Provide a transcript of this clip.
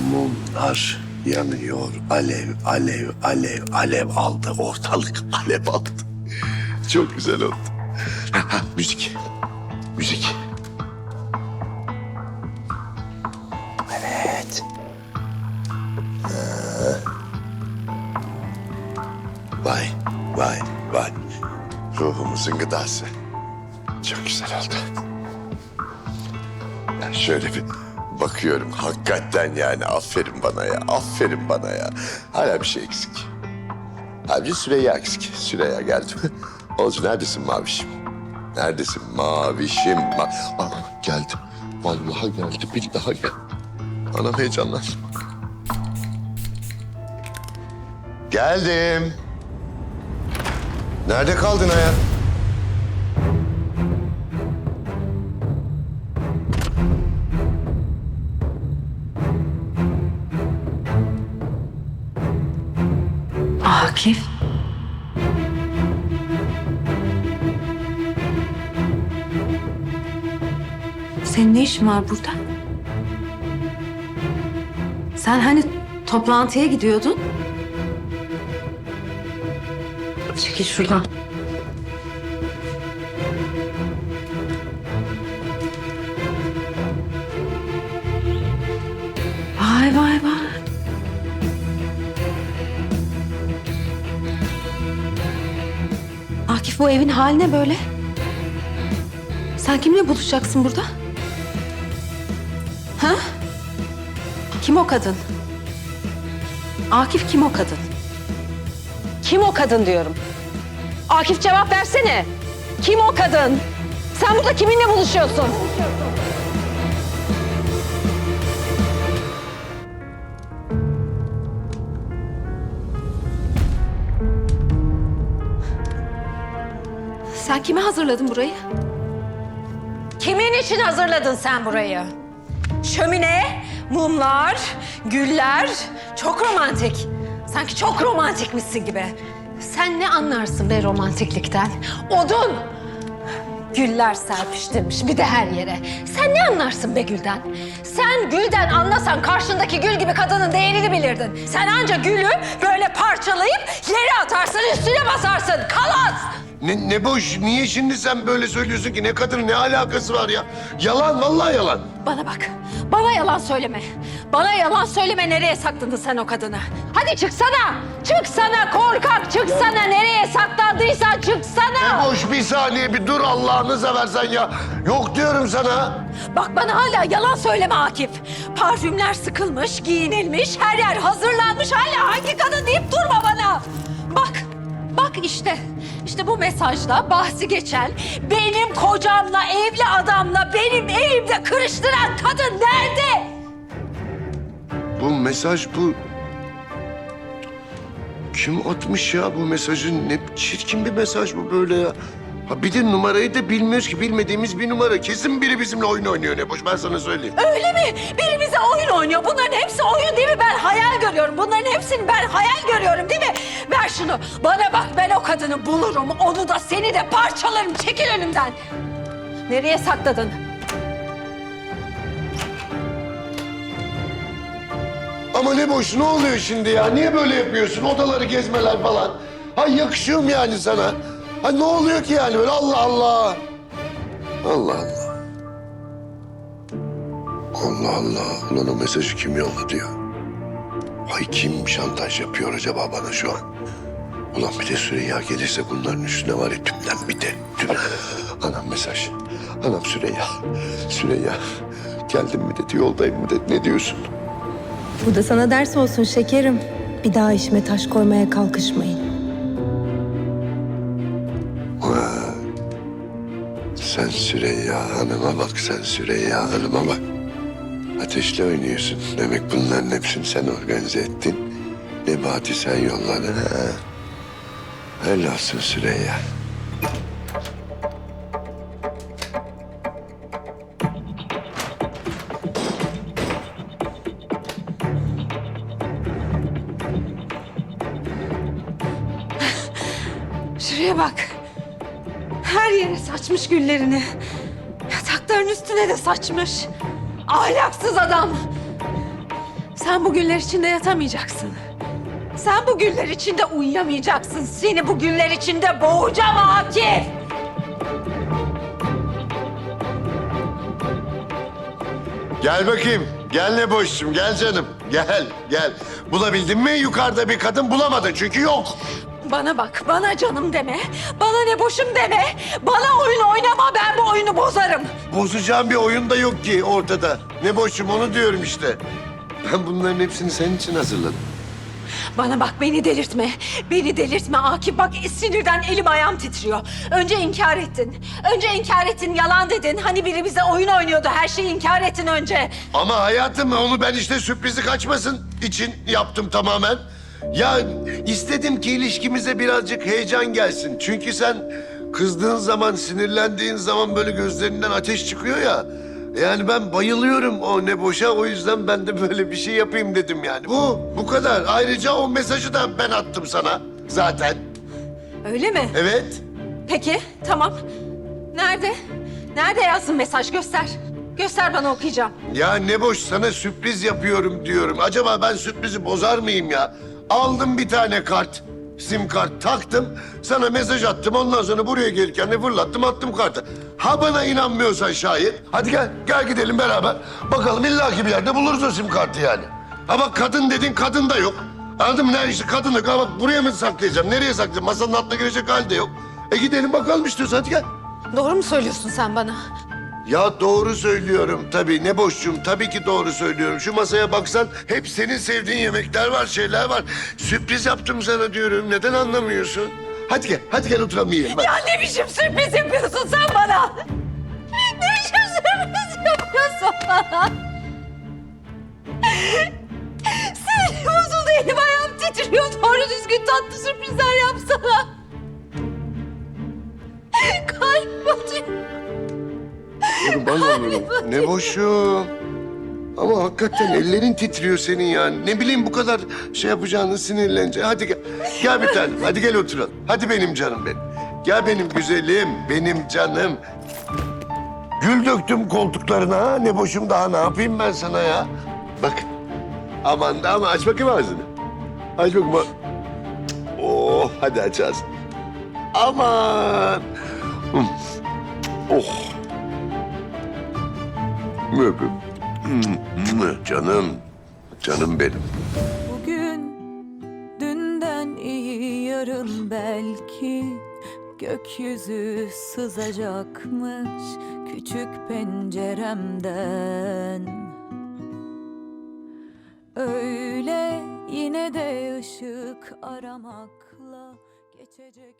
Mumlar yanıyor. Alev, alev, alev, alev aldı. Ortalık alev aldı. Çok güzel oldu. Müzik. Müzik. Evet. Ha. Vay, vay, vay. Ruhumuzun gıdası. Çok güzel oldu. Şöyle bir bakıyorum hakikaten yani aferin bana ya, aferin bana ya. Hala bir şey eksik. Abi Süreyya eksik. Süreyya geldi? Olcu neredesin mavişim? Neredesin mavişim? Ma Aa, geldi. Vallahi geldi. Bir daha gel. Anam heyecanlandım. Geldim. Nerede kaldın hayat? Akif. Senin ne işin var burada? Sen hani toplantıya gidiyordun? Çekil şuradan. Bu evin haline böyle. Sen kimle buluşacaksın burada? Ha? Kim o kadın? Akif kim o kadın? Kim o kadın diyorum. Akif cevap versene. Kim o kadın? Sen burada kiminle buluşuyorsun? Sen kime hazırladın burayı? Kimin için hazırladın sen burayı? Şömine, mumlar, güller. Çok romantik. Sanki çok romantikmişsin gibi. Sen ne anlarsın be romantiklikten? Odun. Güller serpiştirmiş bir de her yere. Sen ne anlarsın be gülden? Sen gülden anlasan karşındaki gül gibi kadının değerini bilirdin. Sen anca gülü böyle parçalayıp yere atarsın, üstüne basarsın. Kalas! Ne, ne boş? Niye şimdi sen böyle söylüyorsun ki? Ne kadın ne alakası var ya? Yalan, vallahi yalan. Bana bak. Bana yalan söyleme. Bana yalan söyleme nereye sakladın sen o kadını? Hadi çıksana. Çıksana korkak çıksana. Nereye saklandıysan çıksana. Ne boş bir saniye bir dur Allah'ını seversen ya. Yok diyorum sana. Bak bana hala yalan söyleme Akif. Parfümler sıkılmış, giyinilmiş, her yer hazırlanmış. Hala İşte bu mesajla bahsi geçen, benim kocamla, evli adamla benim evimde kırıştıran kadın nerede? Bu mesaj bu... Kim atmış ya bu mesajı? Ne çirkin bir mesaj bu böyle ya. Ha bir de numarayı da bilmiyoruz ki. Bilmediğimiz bir numara. Kesin biri bizimle oyun oynuyor ne boş. Ben sana söyleyeyim. Öyle mi? Biri bize oyun oynuyor. Bunların hepsi oyun değil mi? Ben hayal görüyorum. Bunların hepsini ben hayal görüyorum değil mi? Ver şunu. Bana bak ben o kadını bulurum. Onu da seni de parçalarım. Çekil önümden. Nereye sakladın? Ama ne boş ne oluyor şimdi ya? Niye böyle yapıyorsun? Odaları gezmeler falan. Ha yakışıyor mu yani sana? Ha ne oluyor ki yani böyle Allah Allah. Allah Allah. Allah Allah. Ulan o mesajı kim yolladı ya? Ay kim şantaj yapıyor acaba bana şu an? Ulan bir de Süreyya gelirse bunların üstüne var ya tümden bir de. Tüm. Anam mesaj. Anam Süreyya. Süreyya. Geldim mi dedi yoldayım mı dedi. Ne diyorsun? Bu da sana ders olsun şekerim. Bir daha işime taş koymaya kalkışmayın. Sen Süreyya Hanım'a bak, sen Süreyya Hanım'a bak. Ateşle oynuyorsun. Demek bunların hepsini sen organize ettin. Nebati sen yolladın ha. Helal olsun Süreyya. Şuraya bak. Her yere saçmış güllerini. Yatakların üstüne de saçmış. Ahlaksız adam. Sen bu güller içinde yatamayacaksın. Sen bu güller içinde uyuyamayacaksın. Seni bu güller içinde boğacağım Akif. Gel bakayım. Gel ne boşçum gel canım. Gel gel. Bulabildin mi yukarıda bir kadın bulamadın çünkü yok. Bana bak, bana canım deme. Bana ne boşum deme. Bana oyun oynama, ben bu oyunu bozarım. Bozacağım bir oyun da yok ki ortada. Ne boşum onu diyorum işte. Ben bunların hepsini senin için hazırladım. Bana bak, beni delirtme. Beni delirtme Akif. Bak sinirden elim ayağım titriyor. Önce inkar ettin. Önce inkar ettin, yalan dedin. Hani biri bize oyun oynuyordu. Her şeyi inkar ettin önce. Ama hayatım onu ben işte sürprizi kaçmasın için yaptım tamamen. Ya istedim ki ilişkimize birazcık heyecan gelsin. Çünkü sen kızdığın zaman, sinirlendiğin zaman böyle gözlerinden ateş çıkıyor ya. Yani ben bayılıyorum o ne boşa. O yüzden ben de böyle bir şey yapayım dedim yani. Bu, bu kadar. Ayrıca o mesajı da ben attım sana zaten. Öyle mi? Evet. Peki, tamam. Nerede? Nerede yazdın mesaj? Göster. Göster bana okuyacağım. Ya ne boş sana sürpriz yapıyorum diyorum. Acaba ben sürprizi bozar mıyım ya? Aldım bir tane kart, sim kart taktım. Sana mesaj attım. Ondan sonra buraya gelirken de fırlattım attım kartı. Ha bana inanmıyorsan şayet. Hadi gel, gel gidelim beraber. Bakalım illaki bir yerde buluruz o sim kartı yani. Ha bak kadın dedin kadın da yok. Anladın mı? Ne işte kadın yok. Ha bak buraya mı saklayacağım? Nereye saklayacağım? Masanın altına girecek halde yok. E gidelim bakalım istiyorsan hadi gel. Doğru mu söylüyorsun sen bana? Ya doğru söylüyorum tabii. Ne boşçum. Tabii ki doğru söylüyorum. Şu masaya baksan hep senin sevdiğin yemekler var, şeyler var. Sürpriz yaptım sana diyorum. Neden anlamıyorsun? Hadi gel, hadi gel oturalım yiyelim. Ya ne biçim sürpriz yapıyorsun sen bana? Ne biçim sürpriz yapıyorsun bana? Sinirim bozuldu, elim ayağım titriyor. Doğru düzgün tatlı sürprizler yapsana. Kurban olurum. Ne boşum. Ama hakikaten ellerin titriyor senin yani. Ne bileyim bu kadar şey yapacağını sinirlenince. Hadi gel. Gel bir tane. Hadi gel oturalım. Hadi benim canım benim. Gel benim güzelim, benim canım. Gül döktüm koltuklarına ha. Ne boşum daha ne yapayım ben sana ya? Bak. Aman da ama aç bakayım ağzını. Aç bakayım. Oh hadi aç ağzını. Aman. Hı. Oh. Hı, Canım. Canım benim. Bugün dünden iyi yarın belki gökyüzü sızacakmış küçük penceremden. Öyle yine de ışık aramakla geçecek.